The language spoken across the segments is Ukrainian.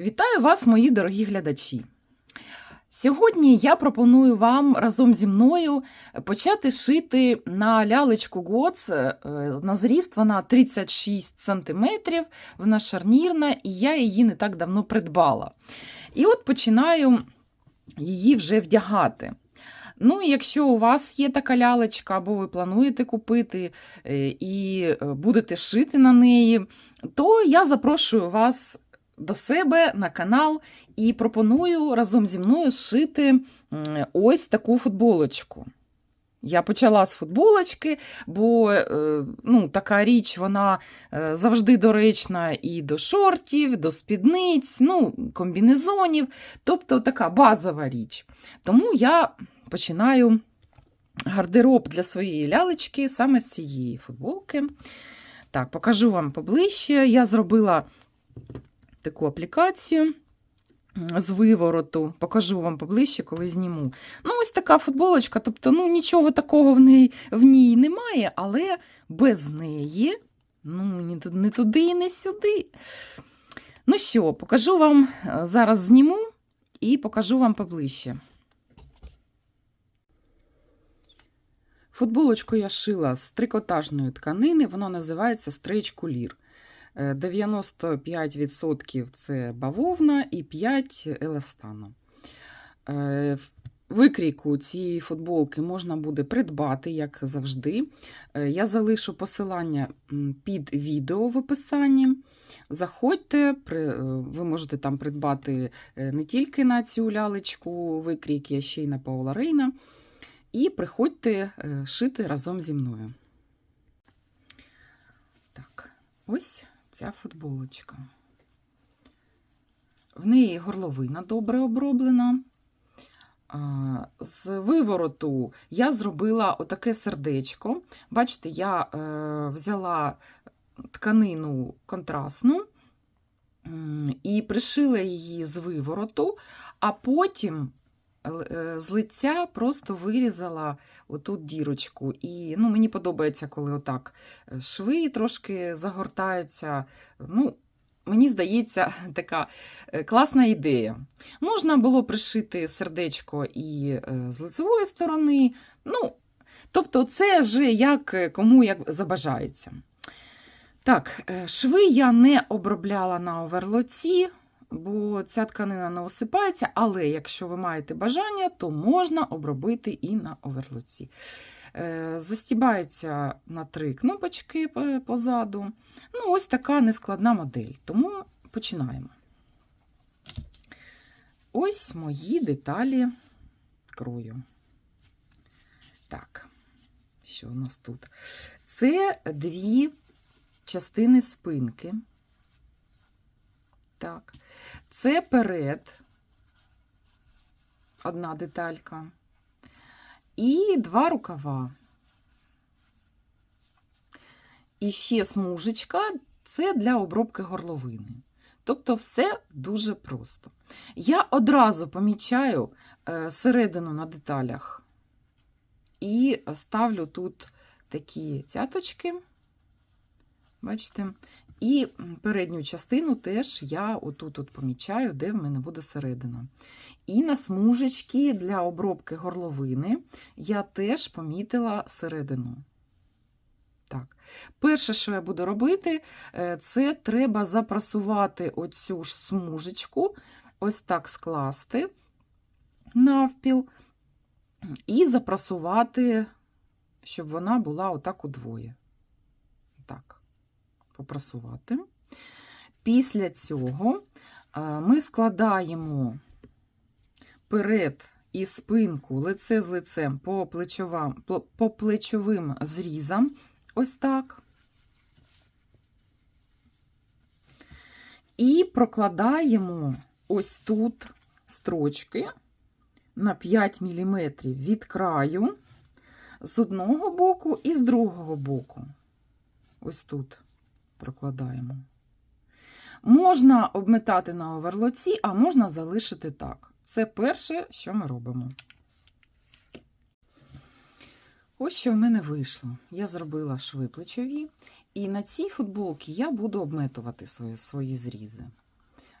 Вітаю вас, мої дорогі глядачі! Сьогодні я пропоную вам разом зі мною почати шити на лялечку Гоц. Е, На зріст вона 36 см, вона шарнірна, і я її не так давно придбала. І от починаю її вже вдягати. Ну, і якщо у вас є така лялечка, або ви плануєте купити е, і е, будете шити на неї, то я запрошую вас до себе на канал і пропоную разом зі мною шити ось таку футболочку. Я почала з футболочки, бо е, ну, така річ вона е, завжди доречна і до шортів, до спідниць, ну, комбінезонів, тобто така базова річ. Тому я починаю гардероб для своєї лялечки саме з цієї футболки. Так, покажу вам поближче. Я зробила таку аплікацію з вивороту. Покажу вам поближче, коли зніму. Ну, ось така футболочка, тобто ну, нічого такого в ній, в ній немає, але без неї ну, ні не туди і не сюди. Ну що, покажу вам е, зараз зніму і покажу вам поближче. Футболочку я шила з трикотажної тканини, вона називається стрейч кулір. Е, 95% це бавовна і 5% еластану. Е, Викрійку цієї футболки можна буде придбати, як завжди. Е, Я залишу посилання під відео в описанні. Заходьте, е, ви можете там придбати не тільки на цю лялечку викрійки, а ще й на Паула Рейна. І приходьте шити разом зі мною. Так, ось ця футболочка. В неї горловина добре оброблена. З вивороту я зробила отаке сердечко. Бачите, я е, взяла тканину контрастну і пришила її з вивороту, а потім з лиця просто вирізала отут дірочку. І ну, мені подобається, коли отак е, шви трошки загортаються. Ну, мені здається, така е, класна ідея. Можна було пришити сердечко і е, з лицевої сторони. Ну, тобто, це вже як е, кому як забажається. Так, е, шви я не обробляла на оверлоці, бо ця тканина не осипається, але якщо ви маєте бажання, то можна обробити і на оверлоці. Е, Застібається на три кнопочки позаду. Ну, ось така нескладна модель. Тому починаємо. Ось мої деталі крою. Так, що у нас тут? Це дві частини спинки. Так. Це перед, одна деталька. І два рукава. І ще смужечка це для обробки горловини. Тобто все дуже просто. Я одразу помічаю е, середину на деталях і ставлю тут такі цяточки. Бачите? І передню частину теж я отут от помічаю, де в мене буде середина. І на смужечки для обробки горловини я теж помітила середину. Так. Перше, що я буду робити, е, це треба запрасувати оцю ж смужечку, ось так скласти навпіл, і запрасувати, щоб вона була отак удвоє. Попрасувати. Після цього ми складаємо перед і спинку лице з лицем по плечовим, по плечовим зрізам. Ось так. І прокладаємо ось тут строчки на 5 мм від краю з одного боку і з другого боку. Ось тут прокладаємо. Можна обметати на оверлоці, а можна залишити так. Це перше, що ми робимо. Ось що в мене вийшло. Я зробила шви плечові, і на цій футболці я буду обметувати свої, свої зрізи.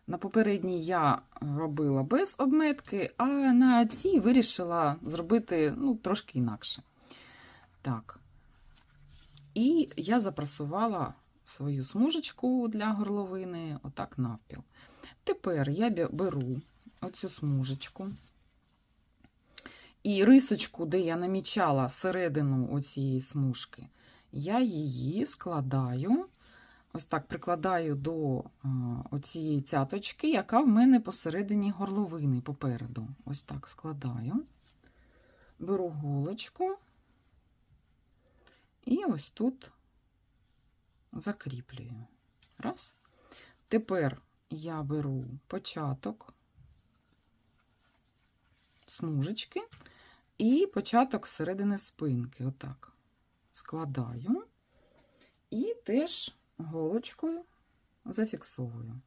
На попередній я робила без обметки, а на цій вирішила зробити ну, трошки інакше. Так. І я запрасувала свою смужечку для горловини, отак навпіл. Тепер я беру оцю смужечку і рисочку, де я намічала середину оцієї смужки, я її складаю, ось так прикладаю до е, оцієї цяточки, яка в мене посередині горловини попереду. Ось так складаю. Беру голочку і ось тут закріплюю. Раз. Тепер я беру початок смужечки і початок середини спинки. Отак складаю і теж голочкою зафіксовую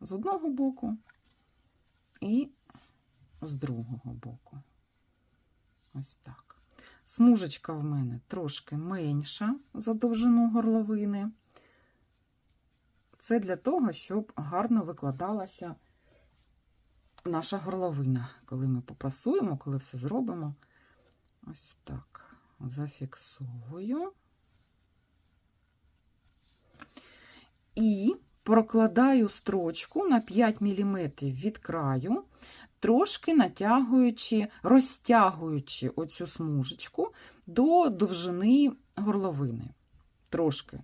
з одного боку і з другого боку. Ось так. Смужечка в мене трошки менша за довжину горловини. Це для того, щоб гарно викладалася наша горловина. Коли ми попрасуємо, коли все зробимо, ось так зафіксовую. І прокладаю строчку на 5 мм від краю, трошки натягуючи, розтягуючи оцю смужечку до довжини горловини. Трошки.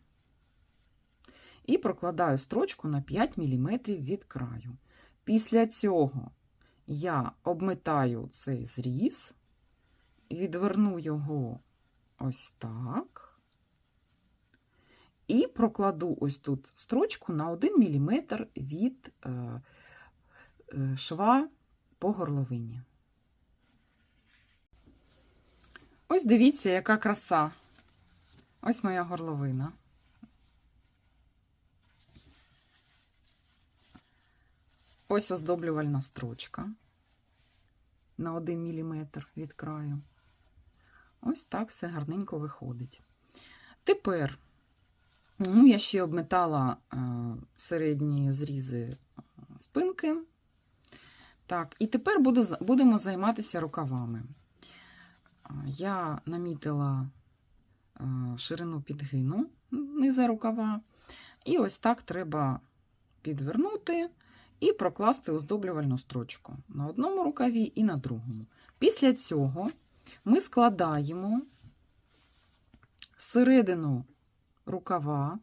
І прокладаю строчку на 5 мм від краю. Після цього я обметаю цей зріз, відверну його ось так. І прокладу ось тут строчку на 1 мм від е, е, шва по горловині. Ось дивіться, яка краса. Ось моя горловина. Ось оздоблювальна строчка на 1 мм від краю. Ось так все гарненько виходить. Тепер ну, я ще обметала е, середні зрізи спинки. Так, і тепер буду, будемо займатися рукавами. Я намітила е, ширину підгину низа рукава. І ось так треба підвернути і прокласти оздоблювальну строчку на одному рукаві і на другому. Після цього ми складаємо середину рукава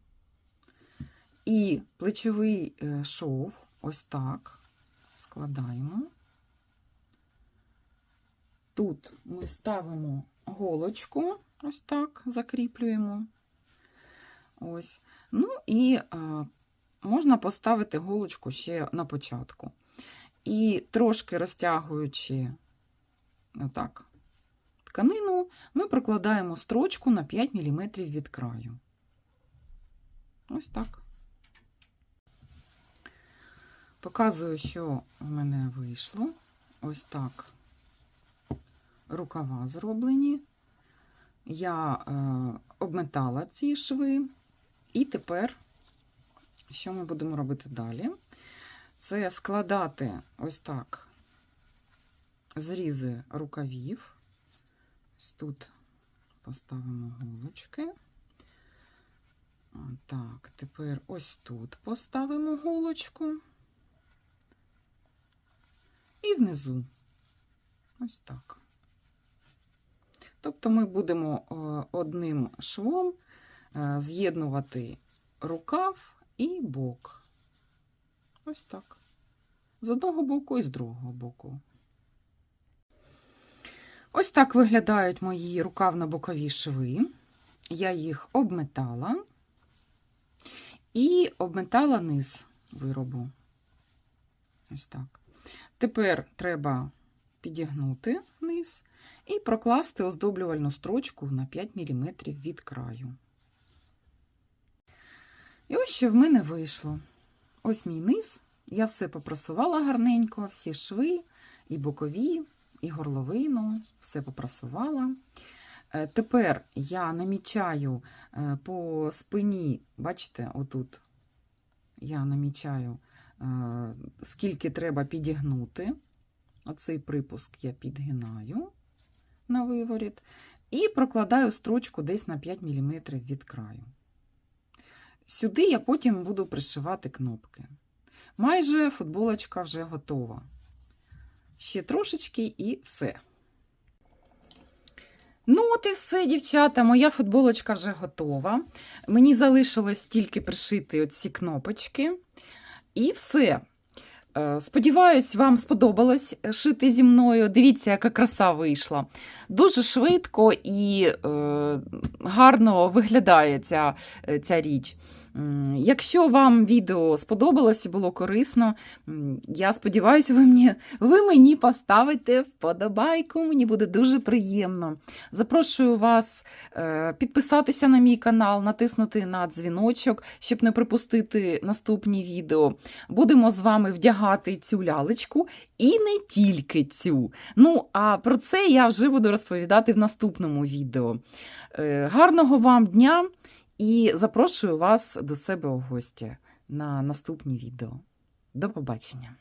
і плечовий е, шов, ось так складаємо. Тут ми ставимо голочку, ось так закріплюємо. Ось. Ну і е, можна поставити голочку ще на початку. І трошки розтягуючи отак, тканину, ми прокладаємо строчку на 5 мм від краю. Ось так. Показую, що в мене вийшло. Ось так рукава зроблені. Я е, обметала ці шви, і тепер, що ми будемо робити далі? Це складати ось так зрізи рукавів. Ось тут поставимо голочки. Так, тепер ось тут поставимо голочку. І внизу. Ось так. Тобто ми будемо е, одним швом е, з'єднувати рукав і бок. Ось так. З одного боку і з другого боку. Ось так виглядають мої рукавно-бокові шви. Я їх обметала і обметала низ виробу. Ось так. Тепер треба підігнути вниз і прокласти оздоблювальну строчку на 5 мм від краю. І ось що в мене вийшло. Ось мій низ. Я все попрасувала гарненько, всі шви, і бокові, і горловину, все попрасувала. Е, Тепер я намічаю е, по спині, бачите, отут я намічаю скільки треба підігнути. Оцей припуск я підгинаю на виворіт і прокладаю строчку десь на 5 мм від краю. Сюди я потім буду пришивати кнопки. Майже футболочка вже готова. Ще трошечки і все. Ну, от і все, дівчата, моя футболочка вже готова. Мені залишилось тільки пришити оці кнопочки. І все. Е, Сподіваюсь, вам сподобалось шити зі мною. Дивіться, яка краса вийшла. Дуже швидко і е, гарно виглядає ця, е, ця річ. Якщо вам відео сподобалось і було корисно, я сподіваюся, ви мені, ви мені поставите вподобайку. Мені буде дуже приємно. Запрошую вас е, підписатися на мій канал, натиснути на дзвіночок, щоб не пропустити наступні відео. Будемо з вами вдягати цю лялечку і не тільки цю. Ну, а про це я вже буду розповідати в наступному відео. Е, Гарного вам дня і запрошую вас до себе у гості на наступні відео. До побачення!